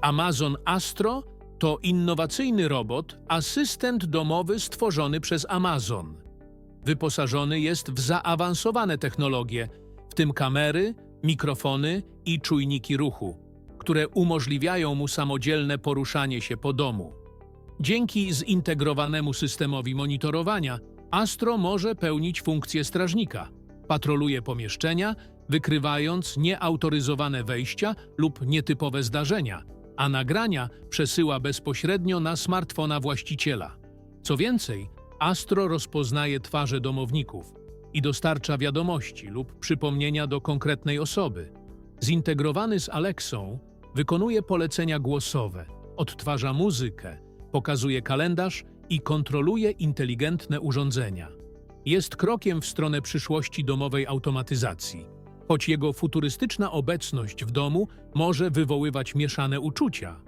Amazon Astro to innowacyjny robot, asystent domowy stworzony przez Amazon. Wyposażony jest w zaawansowane technologie, w tym kamery, mikrofony i czujniki ruchu, które umożliwiają mu samodzielne poruszanie się po domu. Dzięki zintegrowanemu systemowi monitorowania, Astro może pełnić funkcję strażnika. Patroluje pomieszczenia, wykrywając nieautoryzowane wejścia lub nietypowe zdarzenia, a nagrania przesyła bezpośrednio na smartfona właściciela. Co więcej, Astro rozpoznaje twarze domowników i dostarcza wiadomości lub przypomnienia do konkretnej osoby. Zintegrowany z Alexą, wykonuje polecenia głosowe, odtwarza muzykę, pokazuje kalendarz i kontroluje inteligentne urządzenia. Jest krokiem w stronę przyszłości domowej automatyzacji. Choć jego futurystyczna obecność w domu może wywoływać mieszane uczucia,